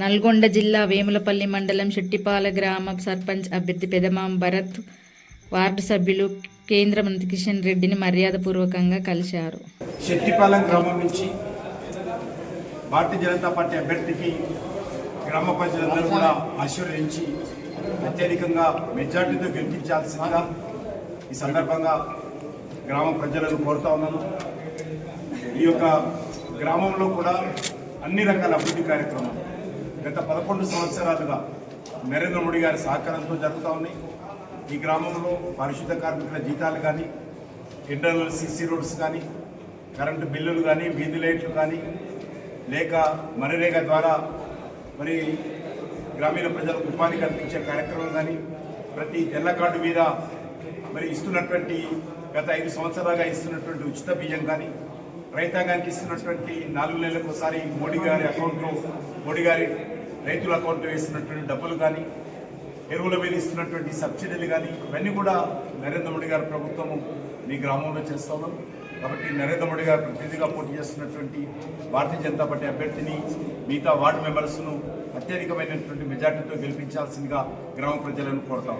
నల్గొండ జిల్లా వేములపల్లి మండలం శెట్టిపాల గ్రామ సర్పంచ్ అభ్యర్థి పెదమాం భరత్ వార్డు సభ్యులు కేంద్ర మంత్రి కిషన్ రెడ్డిని మర్యాదపూర్వకంగా కలిశారు. శెట్టిపాలెం గ్రామం నుంచి భారతీయ జనతా పార్టీ అభ్యర్థికి గ్రామ ప్రజలందరూ కూడా ఆశీర్వదించి అత్యధికంగా మెజార్టీతో గెలిపించాల్సిందిగా ఈ సందర్భంగా గ్రామ ప్రజలను కోరుతా ఉన్నాను. ఈ యొక్క గ్రామంలో కూడా అన్ని రకాల అభివృద్ధి కార్యక్రమాలు గత పదకొండు సంవత్సరాలుగా నరేంద్ర మోడీ గారి సహకారంతో జరుగుతూ ఉన్నాయి. ఈ గ్రామంలో పారిశుద్ధ కార్మికుల జీతాలు కానీ ఇంటర్నల్ సీసీ రోడ్స్ కానీ కరెంటు బిల్లులు కానీ వీధి లైట్లు కానీ లేక మరిరేగా ద్వారా మరి గ్రామీణ ప్రజలకు ఉపాధి కల్పించే కార్యక్రమం కానీ ప్రతి తెల్ల కార్డు మీద మరి ఇస్తున్నటువంటి గత ఐదు సంవత్సరాలుగా ఇస్తున్నటువంటి ఉచిత బియ్యం కానీ రైతాంగానికి ఇస్తున్నటువంటి నాలుగు నెలలకు ఒకసారి మోడీ గారి అకౌంట్లో మోడీ గారి రైతుల అకౌంట్లో వేస్తున్నటువంటి డబ్బులు కానీ ఎరువుల మీద ఇస్తున్నటువంటి సబ్సిడీలు కానీ ఇవన్నీ కూడా నరేంద్ర మోడీ గారి ప్రభుత్వము మీ గ్రామంలో చేస్తాము కాబట్టి నరేంద్ర మోడీ గారు ప్రతినిధిగా పోటీ చేస్తున్నటువంటి భారతీయ జనతా పార్టీ అభ్యర్థిని మిగతా వార్డు మెంబర్స్ను అత్యధికమైనటువంటి మెజార్టీతో గెలిపించాల్సిందిగా గ్రామ ప్రజలను కోరుతా